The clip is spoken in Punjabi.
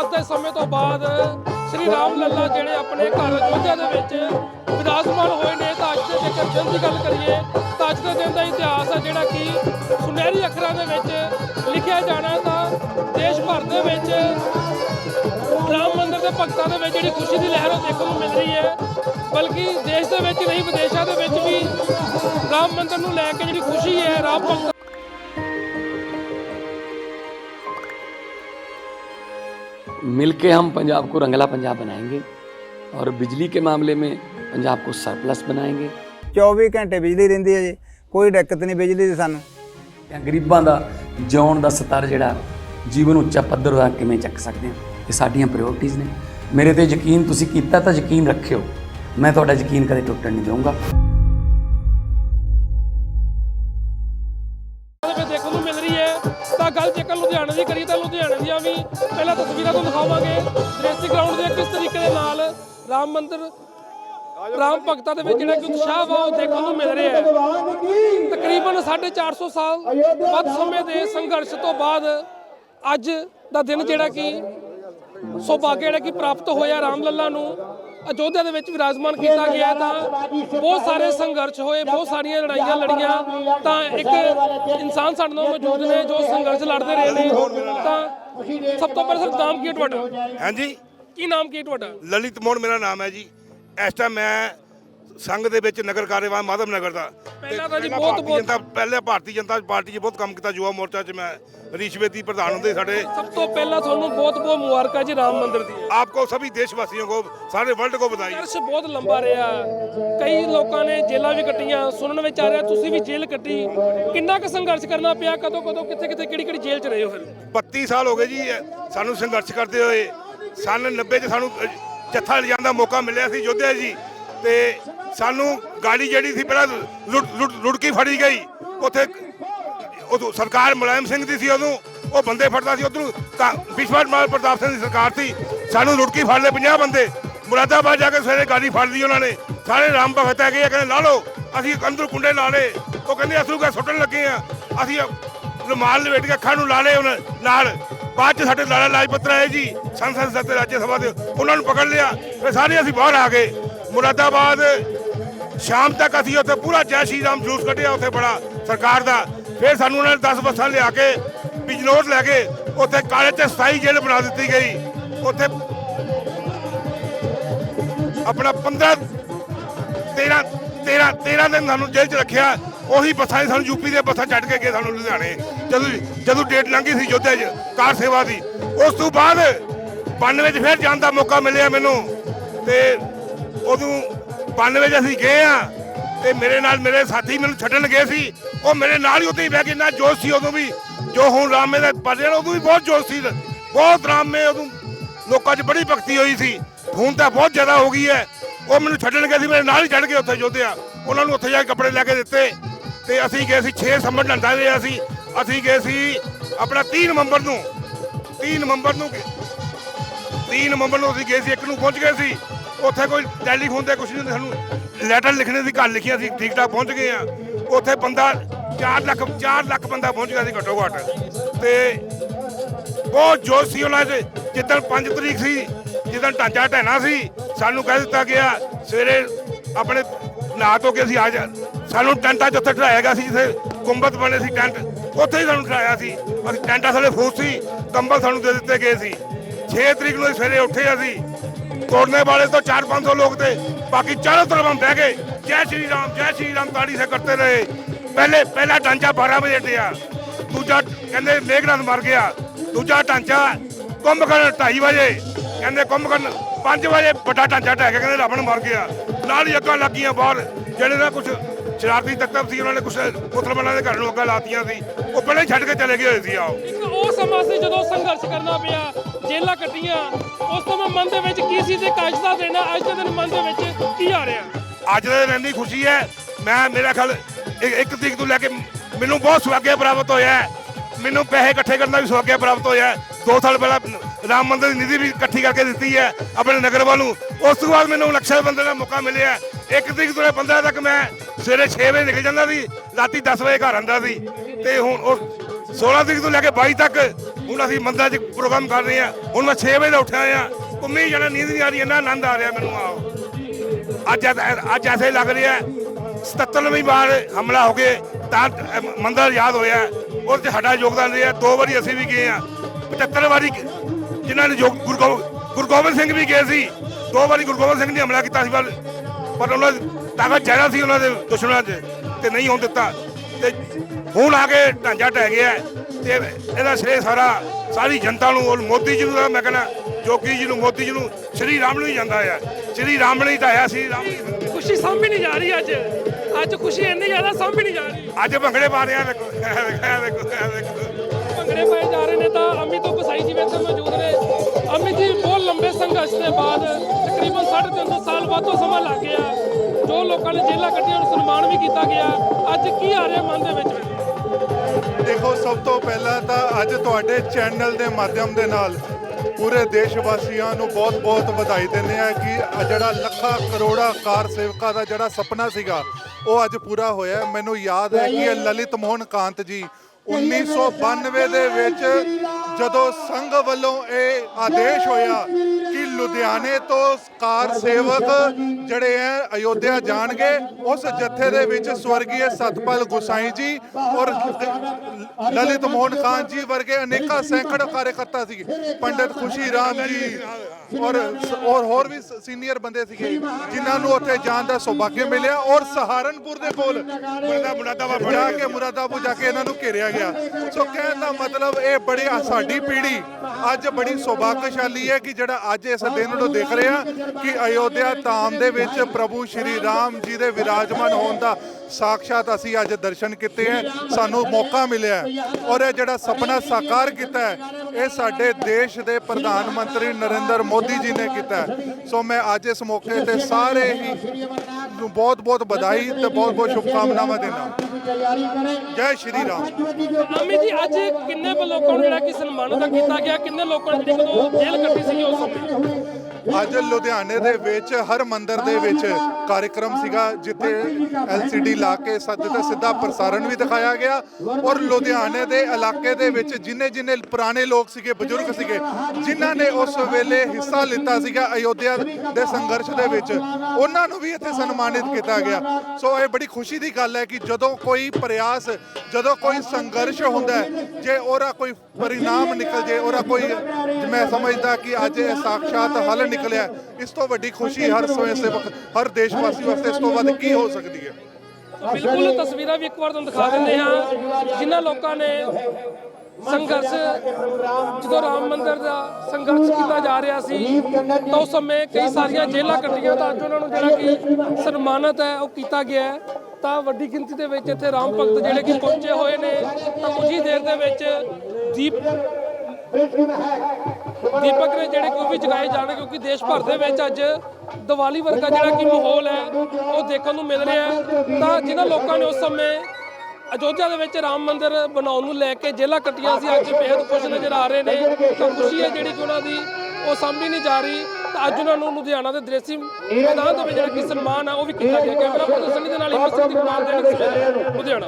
ਅੱਜ ਦੇ ਸਮੇਂ ਤੋਂ ਬਾਅਦ ਸ੍ਰੀ ਰਾਮ ਲੱਲਾ ਜਿਹੜੇ ਆਪਣੇ ਘਰ ਅਯੋਧਿਆ ਦੇ ਵਿੱਚ ਵਿਰਾਜਮਾਨ ਹੋਏ ਨੇ, ਤਾਂ ਅੱਜ ਦੇ ਜੇਕਰ ਦਿਨ ਦੀ ਗੱਲ ਕਰੀਏ, ਤਾਂ ਅੱਜ ਦੇ ਦਿਨ ਦਾ ਇਤਿਹਾਸ ਹੈ ਜਿਹੜਾ ਕਿ ਸੁਨਹਿਰੀ ਅੱਖਰਾਂ ਦੇ ਵਿੱਚ ਲਿਖਿਆ ਜਾਣਾ ਤਾਂ ਦੇਸ਼ ਭਰ ਦੇ ਵਿੱਚ ਰਾਮ ਮੰਦਰ ਦੇ ਭਗਤਾਂ ਦੇ ਵਿੱਚ ਜਿਹੜੀ ਖੁਸ਼ੀ ਦੀ ਲਹਿਰ ਉਹ ਦੇਖਣ ਨੂੰ ਮਿਲ ਰਹੀ ਹੈ। ਬਲਕਿ ਦੇਸ਼ ਦੇ ਵਿੱਚ ਨਹੀਂ, ਵਿਦੇਸ਼ਾਂ ਦੇ ਵਿੱਚ ਵੀ ਰਾਮ ਮੰਦਰ ਨੂੰ ਲੈ ਕੇ ਜਿਹੜੀ ਖੁਸ਼ੀ ਹੈ, ਰਾਮ ਭਗਤ मिलके हम पंजाब को रंगला पंजाब बनाएंगे और बिजली के मामले में पंजाब को सरप्लस बनाएंगे 24 ਘੰਟੇ ਬਿਜਲੀ ਰਹਿੰਦੀ ਹੈ ਜੀ ਕੋਈ ਦਿੱਕਤ ਨਹੀਂ ਬਿਜਲੀ ਦੀ ਸਾਨੂੰ ਜਾਂ ਗਰੀਬਾਂ ਦਾ ਜਿਉਣ ਦਾ ਸਤਰ ਜਿਹੜਾ ਜੀਵਨ ਉੱਚਾ ਪੱਧਰ ਦਾ ਕਿਵੇਂ ਚੱਕ ਸਕਦੇ ਹਾਂ ਇਹ ਸਾਡੀਆਂ ਪ੍ਰਾਇੋਰਟੀਆਂ ਨੇ ਮੇਰੇ ਤੇ ਯਕੀਨ ਤੁਸੀਂ ਕੀਤਾ ਤਾਂ ਯਕੀਨ ਰੱਖਿਓ ਮੈਂ ਤੁਹਾਡਾ ਯਕੀਨ ਕਦੇ ਟੁੱਟਣ ਨਹੀਂ ਦਊਂਗਾ ਦੇ ਵਿੱਚ ਦੇਖਣ ਨੂੰ ਮਿਲ ਰਹੀ ਹੈ ਤਾਂ ਗੱਲ ਜੇਕਰ ਲੁਧਿਆਣੇ ਦੀ ਕਰੀਏ ਤਾਂ ਲੁਧਿਆਣੇ ਦੀਆਂ ਵੀ ਪਹਿਲਾਂ ਤਸਵੀਰਾਂ ਤੋਂ ਦਿਖਾਵਾਂਗੇ। ਰੇਸੀ ਗਰਾਊਂਡ ਦੇ ਕਿਸ ਤਰੀਕੇ ਦੇ ਨਾਲ ਰਾਮ ਮੰਦਿਰ, ਰਾਮ ਭਗਤਾਂ ਦੇ ਵਿੱਚ ਜਿਹੜਾ ਕਿ ਉਤਸ਼ਾਹ ਵਾ ਉਹ ਦੇਖਣ ਨੂੰ ਮਿਲ ਰਿਹਾ ਹੈ। ਤਕਰੀਬਨ 450 ਸਾਲ ਵੱਧ ਸਮੇਂ ਦੇ ਸੰਘਰਸ਼ ਤੋਂ ਬਾਅਦ ਅੱਜ ਦਾ ਦਿਨ ਜਿਹੜਾ ਕਿ ਸੁਭਾਗ ਜਿਹੜਾ ਕਿ ਪ੍ਰਾਪਤ ਹੋਇਆ ਰਾਮ ਲੱਲਾ ਨੂੰ। ਅਯੋਧਿਆ ਦੇ ਵਿੱਚ ਵਿਰਾਜਮਾਨ ਕੀਤਾ ਗਿਆ ਤਾਂ ਬਹੁਤ ਸਾਰੇ ਸੰਘਰਸ਼ ਹੋਏ ਬਹੁਤ ਸਾਰੀਆਂ ਲੜਾਈਆਂ ਲੜੀਆਂ। ਤਾਂ ਇੱਕ ਇਨਸਾਨ ਸਾਡੇ ਨਾਲ ਮੌਜੂਦ ਨੇ ਜੋ ਸੰਘਰਸ਼ ਲੜਦੇ ਰਹੇ ਨੇ। ਤਾਂ ਸਭ ਤੋਂ ਪਹਿਲਾਂ ਸਰ ਨਾਮ ਕੀ ਹੈ ਤੁਹਾਡਾ? ਹਾਂਜੀ। ਕੀ ਨਾਮ ਕੀ ਹੈ ਤੁਹਾਡਾ? ਲਲਿਤ ਮੋਹਨ ਮੇਰਾ ਨਾਮ ਹੈ ਜੀ। ਇਸ ਟਾਈਮ ਮੈਂ ਸੰਘ ਦੇ ਵਿੱਚ ਨਗਰ ਕਾਰਜਵਾਨ ਮਾਧਵ ਨਗਰ ਦਾ। ਪਹਿਲਾਂ ਤਾਂ ਜੀ ਬਹੁਤ ਬਹੁਤ ਜਨਤਾ ਪਹਿਲੇ ਭਾਰਤੀ ਜਨਤਾ ਪਾਰਟੀ 'ਚ ਬਹੁਤ ਕੰਮ ਕੀਤਾ ਯੁਵਾ ਮੋਰਚਾ 'ਚ ਮੈਂ। ਰਿਸ਼ਵਤ ਪ੍ਰਧਾਨ ਹੁੰਦੇ ਸਾਡੇ। ਸਭ ਤੋਂ ਪਹਿਲਾਂ ਤੁਹਾਨੂੰ ਬਹੁਤ ਬਹੁਤ ਮੁਬਾਰਕਾਂ ਜੀ ਰਾਮ ਮੰਦਿਰ ਦੀ ਆਪਕੋ ਸਭੀ ਦੇਸ਼ ਵਾਸੀਆਂ ਕੋ ਸਾਰੇ ਵਰਲਡ ਕੋ ਵਧਾਈ। ਸੰਘਰਸ਼ ਬਹੁਤ ਲੰਬਾ ਰਿਹਾ। ਕਈ ਲੋਕਾਂ ਨੇ ਜੇਲਾਂ ਵੀ ਕੱਟੀਆਂ ਸੁਣਨ ਵਿੱਚ ਆ ਰਿਹਾ ਤੁਸੀਂ ਵੀ ਜੇਲ ਕੱਟੀ। ਕਿੰਨਾ ਕੁ ਸੰਘਰਸ਼ ਕਰਨਾ ਪਿਆ? ਕਦੋਂ ਕਦੋਂ ਕਿੱਥੇ ਕਿੱਥੇ ਕਿਹੜੀ ਕਿਹੜੀ ਜੇਲ 'ਚ ਰਹੇ ਹੋ ਫਿਰ? 32 ਸਾਲ ਹੋ ਗਏ ਜੀ ਸਾਨੂੰ ਸੰਘਰਸ਼ ਕਰਦੇ ਹੋਏ। ਸਨ 90 'ਚ ਸਾਨੂੰ ਜੱਥਾ ਲਿਜਾਣ ਦਾ ਮੌਕਾ ਮਿਲਿਆ ਸੀ ਯੋਧਿਆ ਜੀ। ਤੇ ਸਾਨੂੰ ਗਾੜੀ ਜਿਹੜੀ ਸੀ ਪਹਿਲਾਂ ਲੁੱਟ ਲੁੱਟ ਲੁੜਕੀ ਫੜੀ ਗਈ। ਉੱਥੇ ਉਦੋਂ ਸਰਕਾਰ ਮੁਲਾਇਮ ਸਿੰਘ ਦੀ ਸੀ ਉਦੋਂ, ਉਹ ਬੰਦੇ ਫੜਦਾ ਸੀ ਉਧਰੋਂ ਵਿਸ਼ਵਾਸ ਮਾਲ ਪ੍ਰਤਾਪ ਸਿੰਘ ਦੀ ਸਰਕਾਰ ਸੀ। ਸਾਨੂੰ ਲੁੜਕੀ ਫੜ ਲਏ 50 ਬੰਦੇ। ਮੁਰਾਦਾਬਾਦ ਜਾ ਕੇ ਸਵੇਰੇ ਗਾੜੀ ਫੜ ਲਈ ਉਹਨਾਂ ਨੇ। ਸਾਰੇ ਰਾਮ ਭਗਤ ਹੈਗੇ ਆ ਕਹਿੰਦੇ, ਲਾ ਲਓ, ਅਸੀਂ ਅੰਦਰ ਕੁੰਡੇ ਲਾ ਲਏ। ਉਹ ਕਹਿੰਦੇ, ਅਸੂ ਕਾ ਸੁੱਟਣ ਲੱਗੇ ਆ ਅਸੀਂ ਰੁਮਾਲ ਲਵੇਟ ਕੇ ਅੱਖਾਂ ਨੂੰ ਲਾ ਲਏ ਉਹਨਾਂ ਨਾਲ। ਬਾਅਦ ਚ ਸਾਡੇ ਲਾਲਾ ਲਾਜਪਤ ਰਾਏ ਜੀ, ਸੰਸਦ ਸੱਤੇ ਰਾਜ ਸਭਾ ਦੇ, ਉਹਨਾਂ ਨੂੰ ਪਕੜ ਲਿਆ। ਫਿਰ ਸਾਰੇ ਅਸੀਂ ਬਾਹਰ ਆ ਗਏ। ਮੁਰਾਦਾਬਾਦ। ਸ਼ਾਮ ਤੱਕ ਅਸੀਂ ਉੱਥੇ ਪੂਰਾ ਜੈ ਸ਼੍ਰੀ ਰਾਮ ਜਲੂਸ ਕੱਢਿਆ ਉੱਥੇ ਬੜਾ ਸਰਕਾਰ ਦਾ। ਫਿਰ ਸਾਨੂੰ ਉਹਨਾਂ ਨੇ 10 ਬੱਸਾਂ ਲਿਆ ਕੇ ਬਿਜਨੋਰ ਲੈ ਕੇ ਉੱਥੇ ਕਾਲੇ ਤੇ ਸਥਾਈ ਜੇਲ੍ਹ ਬਣਾ ਦਿੱਤੀ ਗਈ। ਉੱਥੇ ਆਪਣਾ 15 13 13 13 ਦਿਨ ਸਾਨੂੰ ਜੇਲ੍ਹ 'ਚ ਰੱਖਿਆ। ਉਹੀ ਬੱਸਾਂ 'ਚ ਸਾਨੂੰ ਯੂਪੀ ਦੇ ਬੱਸਾਂ ਛੱਡ ਕੇ ਗਏ ਸਾਨੂੰ ਲੁਧਿਆਣੇ। ਜਦੋਂ ਜਦੋਂ ਡੇਟ ਲੰਘੀ ਸੀ ਯੋਧੇ 'ਚ, ਕਾਰ ਸੇਵਾ ਦੀ। ਉਸ ਤੋਂ ਬਾਅਦ 92 'ਚ ਫਿਰ ਜਾਣ ਦਾ ਮੌਕਾ ਮਿਲਿਆ ਮੈਨੂੰ। ਤੇ ਉਦੋਂ 92 'ਚ ਅਸੀਂ ਗਏ ਆ ਤੇ ਮੇਰੇ ਨਾਲ ਮੇਰੇ ਸਾਥੀ ਮੈਨੂੰ ਛੱਡਣ ਗਏ ਸੀ। ਉਹ ਮੇਰੇ ਨਾਲ ਹੀ ਉੱਥੇ ਹੀ ਬਹਿ ਕੇ ਨਾ ਜੋਸ਼ ਸੀ ਉਦੋਂ ਵੀ। ਜੋ ਹੁਣ ਰਾਮੇ ਦਾ ਪੜਿਆ ਉਦੋਂ ਵੀ ਬਹੁਤ ਜੋਸ਼ ਸੀ। ਬਹੁਤ ਰਾਮੇ ਉਦੋਂ ਲੋਕਾਂ 'ਚ ਬੜੀ ਭਗਤੀ ਹੋਈ ਸੀ। ਹੁਣ ਤਾਂ ਬਹੁਤ ਜ਼ਿਆਦਾ ਹੋ ਗਈ ਹੈ। ਉਹ ਮੈਨੂੰ ਛੱਡਣ ਗਏ ਸੀ, ਮੇਰੇ ਨਾਲ ਹੀ ਚੜ ਕੇ ਉੱਥੇ ਯੋਧਿਆ। ਉਹਨਾਂ ਨੂੰ ਉੱਥੇ ਜਾ ਕੇ ਕੱਪੜੇ ਲੈ ਕੇ ਦਿੱਤੇ। ਤੇ ਅਸੀਂ ਗਏ ਸੀ 6 ਸੰਬਰ ਨੰਦਾ ਦੇ ਅਸੀਂ ਅਸੀਂ ਗਏ ਸੀ ਆਪਣਾ 3 ਨਵੰਬਰ ਨੂੰ। 3 ਨਵੰਬਰ ਨੂੰ ਗਏ। 3 ਨਵੰਬਰ ਨੂੰ ਅਸੀਂ ਗਏ ਸੀ, ਇੱਕ ਨੂੰ ਪਹੁੰਚ ਗਏ ਸੀ। ਉੱਥੇ ਕੋਈ ਟੈਲੀਫੋਨ ਤੇ ਕੁਝ ਨਹੀਂ ਸਾਨੂੰ ਲੈਟਰ ਲਿਖਣੇ ਦੀ ਗੱਲ ਲਿਖਿਆ ਸੀ, ਠੀਕ ਠਾਕ ਪਹੁੰਚ ਗਏ ਆ। ਉੱਥੇ ਬੰਦਾ 4 ਲੱਖ 4 ਲੱਖ ਬੰਦਾ ਪਹੁੰਚ ਗਿਆ ਸੀ ਘੱਟੋ ਘੱਟ। ਤੇ ਬਹੁਤ ਜੋਸ਼ ਸੀ ਉਹਨਾਂ 'ਚ ਜਿੱਦਣ 5 ਤਰੀਕ ਸੀ, ਜਿੱਦਣ ਢਾਂਚਾ ਢਹਿਣਾ ਸੀ, ਸਾਨੂੰ ਕਹਿ ਦਿੱਤਾ ਗਿਆ, ਸਵੇਰੇ ਆਪਣੇ ਨਹਾ ਤੋਂ ਕੇ ਅਸੀਂ ਆ ਜਾ, ਸਾਨੂੰ ਟੈਂਟਾਂ 'ਚ ਉੱਥੇ ਠਹਿਰਾਇਆ ਗਿਆ ਸੀ, ਜਿੱਥੇ ਗੁੰਬਦ ਬਣੇ ਸੀ ਟੈਂਟ, ਉੱਥੇ ਹੀ ਸਾਨੂੰ ਠਹਿਰਾਇਆ ਸੀ। ਅਸੀਂ ਟੈਂਟਾਂ ਸਾਡੇ ਫੂਸ ਸੀ, ਕੰਬਲ ਸਾਨੂੰ ਦੇ ਦਿੱਤੇ ਗਏ ਸੀ। 6 ਤਰੀਕ ਨੂੰ ਸਵੇਰੇ ਉੱਠੇ ਅਸੀਂ ਤੋੜਨੇ ਵਾਲੇ ਤੋਂ 4-500 ਲੋਕ ਤੇ। ਬਾਕੀ ਚਾਰੋਂ ਤਰਫ ਹਮ ਬਹਿ ਗਏ। ਜੈ ਸ਼੍ਰੀ ਰਾਮ, ਜੈ ਸ਼੍ਰੀ ਰਾਮ ਤਾੜੀ ਸੇ ਕਰਤੇ ਰਹੇ। ਪਹਿਲੇ, ਪਹਿਲਾ ਢਾਂਚਾ 12 ਵਜੇ ਟਿਆ ਦੂਜਾ ਕਹਿੰਦੇ ਮੇਘਨਾਥ ਮਰ ਗਿਆ। ਦੂਜਾ ਢਾਂਚਾ ਕੁੰਭਕਰਨ 2:30 ਵਜੇ। ਕਹਿੰਦੇ ਕੁੰਭਕਰਨ 5 ਵਜੇ ਵੱਡਾ ਢਾਂਚਾ ਢਹਿ ਕੇ ਕਹਿੰਦੇ ਰਾਵਣ ਮਰ ਗਿਆ। ਨਾਲ ਹੀ ਅੱਗਾਂ ਲੱਗੀਆਂ ਬਾਹਰ। ਜਿਹੜੇ ਦਾ ਕੁਝ ਸ਼ਰਾਰਤੀ ਤੱਤਵ ਸੀ ਉਹਨਾਂ ਨੇ ਕੁਝ ਮੁਸਲਮਾਨਾਂ ਦੇ ਘਰ ਨੂੰ ਅੱਗਾਂ ਲਾਤੀਆਂ ਸੀ ਉਹ ਪਹਿਲੇ ਹੀ ਛੱਡ ਕੇ ਚਲੇ ਗਏ ਹੋਏ ਸੀ ਆਓ ਇੱਕ ਉਹ ਸਮਾਂ ਸੀ ਜਦੋਂ ਸੰਘਰਸ਼ ਕਰਨਾ ਪਿਆ ਜੇਲ੍ਹਾਂ ਕੱਟੀਆਂ ਉਸ ਸਮੇਂ ਮਨ ਦੇ ਵਿੱਚ ਕੀ ਸੀ ਤੇ ਅੱਜ ਦਾ ਦਿਨ ਆ, ਅੱਜ ਦੇ ਦਿਨ ਮਨ ਦੇ ਵਿੱਚ ਕੀ ਆ ਰਿਹਾ ਅੱਜ ਦੇ ਦਿਨ ਦੀ ਖੁਸ਼ੀ ਹੈ ਮੈਂ ਮੇਰਾ ਖਿਆਲ ਇੱਕ ਤਰੀਕ ਤੋਂ ਲੈ ਕੇ ਮੈਨੂੰ ਬਹੁਤ ਸੁਭਾਗਿਆ ਪ੍ਰਾਪਤ ਹੋਇਆ। ਮੈਨੂੰ ਪੈਸੇ ਇਕੱਠੇ ਕਰਨ ਦਾ ਵੀ ਸੁਭਾਗਿਆ ਪ੍ਰਾਪਤ ਹੋਇਆ। ਦੋ ਸਾਲ ਪਹਿਲਾਂ ਰਾਮ ਮੰਦਿਰ ਦੀ ਨਿਧੀ ਵੀ ਇਕੱਠੀ ਕਰਕੇ ਦਿੱਤੀ ਹੈ ਆਪਣੇ ਨਗਰ ਵੱਲ ਉਸ ਤੋਂ ਬਾਅਦ ਮੈਨੂੰ ਲਕਸ਼ਾ ਬੰਦੇ ਦਾ ਮੌਕਾ ਮਿਲਿਆ। ਇੱਕ ਤਰੀਕ ਤੋਂ ਲੈ 15 ਤੱਕ ਮੈਂ ਸਵੇਰੇ 6 ਵਜੇ ਨਿਕਲ ਜਾਂਦਾ ਸੀ, ਰਾਤੀ 10 ਵਜੇ ਘਰ ਆਉਂਦਾ ਸੀ। ਤੇ ਹੁਣ ਉਹ 16 ਤਰੀਕ ਤੋਂ ਲੈ ਕੇ 22 ਤੱਕ ਹੁਣ ਅਸੀਂ ਮੰਦਰਾਂ 'ਚ ਪ੍ਰੋਗਰਾਮ ਕਰ ਰਹੇ ਹਾਂ। ਹੁਣ ਮੈਂ 6 ਵਜੇ ਦਾ ਉੱਠਿਆ ਆ ਘੁੰਮੀ ਜਾਣਾ, ਨੀਂਦ ਨਹੀਂ ਆ ਰਹੀ, ਇੰਨਾ ਆਨੰਦ ਆ ਰਿਹਾ ਮੈਨੂੰ ਆਓ। ਅੱਜ ਅੱਜ ਐਸੇ ਲੱਗ ਰਿਹਾ 77ਵੀਂ ਵਾਰ ਹਮਲਾ ਹੋ ਕੇ ਤਾਂ ਮੰਦਰ ਯਾਦ ਹੋਇਆ। ਉਹਦੇ 'ਚ ਸਾਡਾ ਯੋਗਦਾਨ ਰਿਹਾ, ਦੋ ਵਾਰੀ ਅਸੀਂ ਵੀ ਗਏ ਆ 75 ਵਾਰੀ ਜਿਨ੍ਹਾਂ ਨੇ ਜੋ ਗੁਰੂ ਗੋਬਿੰਦ ਗੁਰੂ ਗੋਬਿੰਦ ਸਿੰਘ ਵੀ ਗਏ ਸੀ, ਦੋ ਵਾਰੀ ਗੁਰੂ ਗੋਬਿੰਦ ਸਿੰਘ ਨੇ ਹਮਲਾ ਕੀਤਾ ਸੀ, ਪਰ ਪਰ ਉਹਨਾਂ ਦੀ ਤਾਕਤ ਜ਼ਿਆਦਾ ਸੀ ਉਹਨਾਂ ਦੇ ਦੁਸ਼ਮਣਾਂ 'ਚ ਤੇ ਨਹੀਂ ਹੋਣ ਦਿੱਤਾ। ਤੇ ਹੁਣ ਆ ਕੇ ਢਾਂਚਾ ਟਹਿ ਗਿਆ ਤੇ ਇਹਦਾ ਸ਼੍ਰੇ ਸਾਰਾ ਸਾਰੀ ਜਨਤਾ ਨੂੰ ਔਰ ਮੋਦੀ ਜੀ ਨੂੰ ਤਾਂ ਮੈਂ ਕਹਿੰਦਾ ਜੋਗੀ ਜੀ ਨੂੰ ਮੋਦੀ ਜੀ ਨੂੰ ਸ਼੍ਰੀ ਰਾਮ ਨੂੰ ਹੀ ਜਾਂਦਾ ਆ। ਸ਼੍ਰੀ ਰਾਮ ਨੇ ਹੀ ਢਾਇਆ ਸ਼੍ਰੀ ਰਾਮ ਨੇ। ਖੁਸ਼ੀ ਸਾਂਭੀ ਨਹੀਂ ਜਾ ਰਹੀ ਅੱਜ। ਅੱਜ ਖੁਸ਼ੀ ਇੰਨੀ ਜ਼ਿਆਦਾ ਸਾਂਭੀ ਨਹੀਂ ਜਾ ਰਹੀ। ਅੱਜ ਭੰਗੜੇ ਪਾ ਰਿਹਾ ਦੇਖੋ ਦੇਖੋ ਦੇਖੋ ਭੰਗੜੇ ਪਾਏ ਜਾ ਰਹੇ ਨੇ ਤਾਂ ਅਮਿਤ ਤੋਂ ਪਸਾਈ ਜੀ ਵੀ ਇੱਥੇ ਮੌਜੂਦ ਨੇ। ਅਮਿਤ ਜੀ ਬਹੁਤ ਲੰਬੇ ਸੰਘਰਸ਼ ਦੇ ਬਾਅਦ 350 ਸਾਲ ਬਾਅਦ ਸਮਾਂ ਲੱਗ ਗਿਆ। ਜੋ ਲੋਕਾਂ ਨੇ ਜੇਲ੍ਹਾਂ ਕੱਟੀਆਂ ਨੂੰ ਸਨਮਾਨ ਵੀ ਕੀਤਾ ਗਿਆ। ਅੱਜ ਕੀ ਆ ਰਿਹਾ ਮਨ ਦੇ ਵਿੱਚ? ਦੇਖੋ, ਸਭ ਤੋਂ ਪਹਿਲਾਂ ਤਾਂ ਅੱਜ ਤੁਹਾਡੇ ਚੈਨਲ ਦੇ ਮਾਧਿਅਮ ਦੇ ਨਾਲ ਪੂਰੇ ਦੇਸ਼ ਵਾਸੀਆਂ ਨੂੰ ਬਹੁਤ-ਬਹੁਤ ਵਧਾਈ ਦਿੰਦੇ ਆ ਕਿ ਜਿਹੜਾ ਲੱਖਾਂ ਕਰੋੜਾਂ ਕਾਰ ਸੇਵਕਾਂ ਦਾ ਜਿਹੜਾ ਸੁਪਨਾ ਸੀਗਾ, ਉਹ ਅੱਜ ਪੂਰਾ ਹੋਇਆ ਮੈਨੂੰ ਯਾਦ ਹੈ ਕਿ ਲਲਿਤ ਮੋਹਨ ਕਾਂਤ ਜੀ 1992 ਦੇ ਵਿੱਚ ਜਦੋਂ ਸੰਘ ਵੱਲੋਂ ਇਹ ਆਦੇਸ਼ ਹੋਇਆ ਕਿ ਲੁਧਿਆਣੇ ਤੋਂ ਕਾਰ ਸੇਵਕ ਜਿਹੜੇ ਹੈ ਅਯੋਧਿਆ ਜਾਣਗੇ ਉਸ ਜੱਥੇ ਦੇ ਵਿੱਚ ਸਵਰਗੀ ਸਤਪਾਲ ਗੁਸਾਈ ਜੀ ਔਰ ਲਲਿਤ ਮੋਹਨ ਖਾਨ ਜੀ ਵਰਗੇ ਅਨੇਕਾਂ ਸੈਂਕੜੇ ਕਾਰਜਕਰਤਾ ਸੀ ਪੰਡਿਤ ਖੁਸ਼ੀ ਰਾਮ ਜੀ ਔਰ ਔਰ ਹੋਰ ਵੀ ਸੀਨੀਅਰ ਬੰਦੇ ਸੀਗੇ ਜਿਨ੍ਹਾਂ ਨੂੰ ਉੱਥੇ ਜਾਣ ਦਾ ਸੁਭਾਗਿਆ ਮਿਲਿਆ ਔਰ ਸਹਾਰਨਪੁਰ ਦੇ ਕੋਲ ਮੁਰਾਦਾ ਮੁਰਾਦਾਬਾਦ ਜਾ ਕੇ ਕੇ ਮੁਰਾਦਾਬਾਦ ਜਾ ਕੇ ਇਹਨਾਂ ਨੂੰ ਘੇਰਿਆ ਗਿਆ। ਸੋ ਕਹਿਣ ਦਾ ਮਤਲਬ ਇਹ ਬੜੀ ਸਾਡੀ ਪੀੜ੍ਹੀ। ਅੱਜ ਬੜੀ ਸੌਭਾਗਸ਼ਾਲੀ ਹੈ ਕਿ ਜਿਹੜਾ ਅੱਜ ਇਸ ਦਿਨ ਨੂੰ ਦੇਖ ਰਿਹਾ ਕਿ ਅਯੋਧਿਆ ਧਾਮ ਦੇ ਵਿੱਚ ਪ੍ਰਭੂ ਸ਼੍ਰੀ ਰਾਮ ਜੀ ਦੇ ਵਿਰਾਜਮਾਨ ਹੋਣ ਦਾ ਸਾਖਸ਼ਾਤ ਅਸੀਂ ਅੱਜ ਦਰਸ਼ਨ ਕੀਤੇ ਹੈ, ਸਾਨੂੰ ਮੌਕਾ ਮਿਲਿਆ ਔਰ ਇਹ ਜਿਹੜਾ ਸੁਪਨਾ ਸਾਕਾਰ ਕੀਤਾ ਹੈ, ਇਹ ਸਾਡੇ ਦੇਸ਼ ਦੇ ਪ੍ਰਧਾਨ ਮੰਤਰੀ ਨਰਿੰਦਰ ਮੋਦੀ ਜੀ ਨੇ ਕੀਤਾ ਸੋ ਮੈਂ ਅੱਜ ਇਸ ਮੌਕੇ ਤੇ ਸਾਰੇ ਹੀ ਨੂੰ ਬਹੁਤ ਬਹੁਤ ਵਧਾਈ ਤੇ ਬਹੁਤ ਬਹੁਤ ਸ਼ੁਭਕਾਮਨਾਵਾਂ ਦੇਣਾ ਜੈ ਸ਼੍ਰੀ ਰਾਮ। ਅਮਿਤ ਜੀ, ਅੱਜ ਕਿੰਨੇ ਕੁ ਲੋਕਾਂ ਨੂੰ ਜਿਹੜਾ ਕਿ ਸਨਮਾਨਿਤ ਕੀਤਾ ਗਿਆ, ਕਿੰਨੇ ਲੋਕਾਂ ਨੇ ਜਿਹੜੀ ਜੇਲ੍ਹ ਕੱਟੀ ਸੀਗੀ ਉਸ ਸਮੇਂ? ਅੱਜ ਲੁਧਿਆਣੇ ਦੇ ਵਿੱਚ ਹਰ ਮੰਦਰ ਦੇ ਵਿੱਚ ਕਾਰਜਕ੍ਰਮ ਸੀਗਾ, ਜਿੱਥੇ LCD ਲਾ ਕੇ ਸੱਜ ਤੇ ਸਿੱਧਾ ਪ੍ਰਸਾਰਣ ਵੀ ਦਿਖਾਇਆ ਗਿਆ। ਔਰ ਲੁਧਿਆਣੇ ਦੇ ਇਲਾਕੇ ਦੇ ਵਿੱਚ ਜਿੰਨੇ ਜਿੰਨੇ ਪੁਰਾਣੇ ਲੋਕ ਸੀਗੇ, ਬਜ਼ੁਰਗ ਸੀਗੇ, ਜਿਨ੍ਹਾਂ ਨੇ ਉਸ ਵੇਲੇ ਹਿੱਸਾ ਲਿੱਤਾ ਸੀਗਾ ਅਯੋਧਿਆ ਦੇ ਸੰਘਰਸ਼ ਦੇ ਵਿੱਚ, ਉਹਨਾਂ ਨੂੰ ਵੀ ਇੱਥੇ ਸਨਮਾਨਿਤ ਕੀਤਾ ਗਿਆ। ਸੋ ਇਹ ਬੜੀ ਖੁਸ਼ੀ ਦੀ ਗੱਲ ਹੈ ਕਿ ਜਦੋਂ ਕੋਈ ਪ੍ਰਯਾਸ, ਜਦੋਂ ਕੋਈ ਸੰਘਰਸ਼ ਹੁੰਦਾ ਜੇ ਉਹਦਾ ਕੋਈ ਪਰਿਣਾਮ ਨਿਕਲ ਜੇ, ਉਹਦਾ ਕੋਈ, ਮੈਂ ਸਮਝਦਾ ਕਿ ਅੱਜ ਇਹ ਸਾਖਸ਼ਾਤ ਹੱਲ ਨਿਕਲਿਆ। ਹੈ। ਇਸ ਤੋਂ ਵੱਡੀ ਖੁਸ਼ੀ ਹਰ ਸਵੈ ਸੇਵਕ ਹਰ ਦੇਸ਼ ਵਾਸੀ ਵਾਸਤੇ ਇਸ ਤੋਂ ਵੱਧ ਕੀ ਹੋ ਸਕਦੀ ਹੈ? ਬਿਲਕੁਲ ਤਸਵੀਰਾਂ ਵੀ ਇੱਕ ਵਾਰ ਤੁਹਾਨੂੰ ਦਿਖਾ ਦਿੰਦੇ ਹਾਂ। ਜਿਨ੍ਹਾਂ ਲੋਕਾਂ ਨੇ ਸੰਘਰਸ਼ ਜਦੋਂ ਰਾਮ ਮੰਦਿਰ ਦਾ ਸੰਘਰਸ਼ ਕੀਤਾ ਜਾ ਰਿਹਾ ਸੀ ਤਾਂ ਉਸ ਸਮੇਂ ਕਈ ਸਾਰੀਆਂ ਜੇਲ੍ਹਾਂ ਕੱਟੀਆਂ ਤਾਂ ਅੱਜ ਉਹਨਾਂ ਨੂੰ ਜਿਹੜਾ ਕਿ ਸਨਮਾਨਿਤ ਹੈ ਉਹ ਕੀਤਾ ਗਿਆ ਹੈ। ਤਾਂ ਵੱਡੀ ਗਿਣਤੀ ਦੇ ਵਿੱਚ ਇੱਥੇ ਰਾਮ ਭਗਤ ਜਿਹੜੇ ਕਿ ਪਹੁੰਚੇ ਹੋਏ ਨੇ ਤਾਂ ਕੁਝ ਹੀ ਦੇਰ ਦੇ ਵਿੱਚ ਦੀਪ ਦੀਪਕ ਨੇ ਜਿਹੜੇ ਕੋਈ ਵੀ ਜਗਾਏ ਜਾਣੇ ਕਿਉਂਕਿ ਦੇਸ਼ ਭਰ ਦੇ ਵਿੱਚ ਅੱਜ ਦੀਵਾਲੀ ਵਰਗਾ ਜਿਹੜਾ ਕਿ ਮਾਹੌਲ ਹੈ, ਉਹ ਦੇਖਣ ਨੂੰ ਮਿਲ ਰਿਹਾ ਹੈ। ਤਾਂ ਜਿਨ੍ਹਾਂ ਲੋਕਾਂ ਨੇ ਉਸ ਸਮੇਂ ਅਯੋਧਿਆ ਦੇ ਵਿੱਚ ਰਾਮ ਮੰਦਿਰ ਬਣਾਉਣ ਨੂੰ ਲੈ ਕੇ ਜੇਲ੍ਹਾਂ ਕੱਟੀਆਂ ਸੀ, ਅੱਜ ਬੇहद ਖੁਸ਼ ਨਜ਼ਰ ਆ ਰਹੇ ਨੇ। ਤਾਂ ਖੁਸ਼ੀ ਹੈ ਜਿਹੜੀ ਕਿ ਉਹਨਾਂ ਦੀ, ਉਹ ਸਾਂਭੀ ਨਹੀਂ ਜਾ ਰਹੀ। ਤਾਂ ਅੱਜ ਉਹਨਾਂ ਨੂੰ ਲੁਧਿਆਣਾ ਦੇ ਦ੍ਰਿਸ਼ੀ ਮੈਦਾਨ ਦੇ ਵਿੱਚ ਜਿਹੜਾ ਕਿ ਸਨਮਾਨ ਹੈ ਉਹ ਵੀ ਕੀਤਾ ਗਿਆ ਕੈਮਰਾ ਪਰਸਨ ਦੇ ਨਾਲ ਹੀ ਮਸਜਿਦ ਦੀ ਕੁਮਾਰ ਦੇ ਲੁਧਿਆਣਾ।